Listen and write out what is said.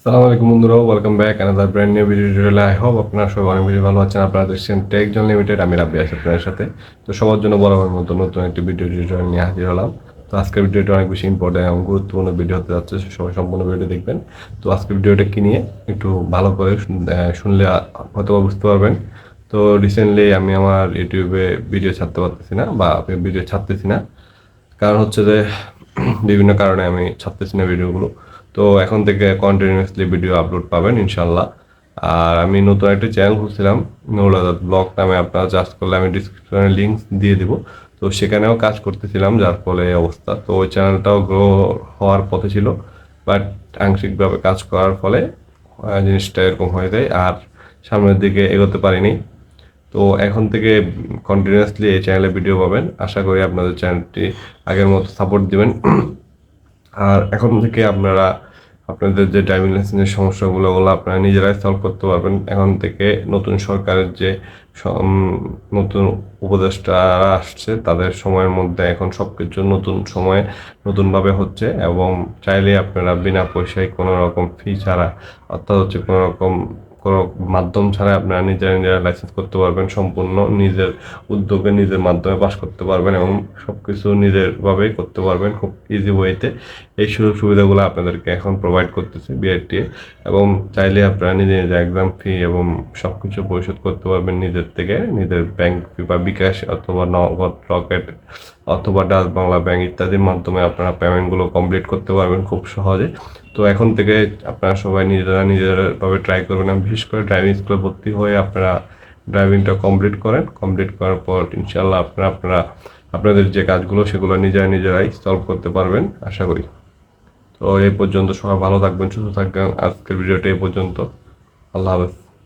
আসসালামু আলাইকুম বন্ধুরা welcome back another brand new video tutorial I hope আপনারা সবাই অনেক বেশি ভালো আছেন। আপনারা দেখছেন টেক জন লিমিটেড আমি রাব্বি আছি আপনাদের সাথে। তো সবার জন্য বরাবর মতো নতুন একটি ভিডিও টিউটোরিয়াল নিয়ে হাজির হলাম। তো আজকের ভিডিওটা অনেক বেশি ইম্পর্টেন্ট এবং গুরুত্বপূর্ণ ভিডিও হতে যাচ্ছে সবাই সম্পূর্ণ ভিডিও দেখবেন। তো আজকের ভিডিওটা কি নিয়ে একটু ভালো করে শুনলে হয়তো বুঝতে পারবেন। তো রিসেন্টলি আমি আমার ইউটিউবে ভিডিও ছাড়তে পারতেছি না বা ভিডিও ছাড়তেছি না। কারণ হচ্ছে যে, বিভিন্ন কারণে আমি ছাড়তেছি না ভিডিওগুলো তো এখন থেকে কন্টিনিউয়াসলি ভিডিও আপলোড পাবেন ইনশাল্লাহ আর আমি নতুন একটা চ্যানেল খুলছিলাম নুরুল আজাদ ব্লগ নামে, আপনারা চার্জ করলে আমি ডিসক্রিপশনে লিঙ্ক দিয়ে দিব। তো সেখানেও কাজ করতেছিলাম, যার ফলে অবস্থা। তো ওই চ্যানেলটাও গ্রো হওয়ার পথে ছিল বাট আংশিকভাবে কাজ করার ফলে জিনিসটা এরকম হয়ে যায়, আর সামনের দিকে এগোতে পারিনি। তো এখন থেকে কন্টিনিউয়াসলি এই চ্যানেলে ভিডিও পাবেন। আশা করি আপনাদের চ্যানেলটি আগের মতো সাপোর্ট দিবেন। আর এখন থেকে আপনারা আপনাদের যে ড্রাইভিং লাইসেন্সের সমস্যাগুলো ওগুলো আপনারা নিজেরাই সলভ করতে পারবেন। এখন থেকে নতুন সরকারের যে নতুন উপদেষ্টারা আসছে, তাদের সময়ের মধ্যে এখন সব কিছু নতুন সময়ে নতুনভাবে হচ্ছে এবং চাইলে আপনারা বিনা পয়সায় কোনো রকম ফি ছাড়া, অর্থাৎ হচ্ছে কোনো রকম কোনো মাধ্যম ছাড়া আপনারা নিজেরা নিজেরা লাইসেন্স করতে পারবেন, সম্পূর্ণ নিজের উদ্যোগে নিজের মাধ্যমে পাস করতে পারবেন এবং সব কিছু নিজেরভাবেই করতে পারবেন খুব ইজি ওয়েতে এই সুযোগ সুবিধাগুলো আপনাদেরকে এখন প্রোভাইড করতেছে বিআরটিএ এবং চাইলে আপনারা নিজে নিজে এক্সাম ফি এবং সব কিছু পরিশোধ করতে পারবেন নিজের থেকে, নিজের ব্যাংক ফি বা বিকাশ অথবা নগদ, রকেট অথবা ডাচ বাংলা ব্যাংক ইত্যাদির মাধ্যমে আপনারা পেমেন্টগুলো কমপ্লিট করতে পারবেন খুব সহজে। তো এখন থেকে আপনারা সবাই নিজেরা নিজেরাভাবে ট্রাই করবেন। আমি বিশেষ করে ড্রাইভিং স্কুলে ভর্তি হয়ে আপনারা ড্রাইভিংটা কমপ্লিট করেন। কমপ্লিট করার পর ইনশাল্লাহ আপনারা আপনারা, আপনাদের যে কাজগুলো সেগুলো নিজেরা নিজেরাই সলভ করতে পারবেন, আশা করি। তো এই পর্যন্ত সবাই ভালো থাকবেন, সুস্থ থাকবেন। আজকের ভিডিওটা এই পর্যন্ত। আল্লাহ হাফেজ।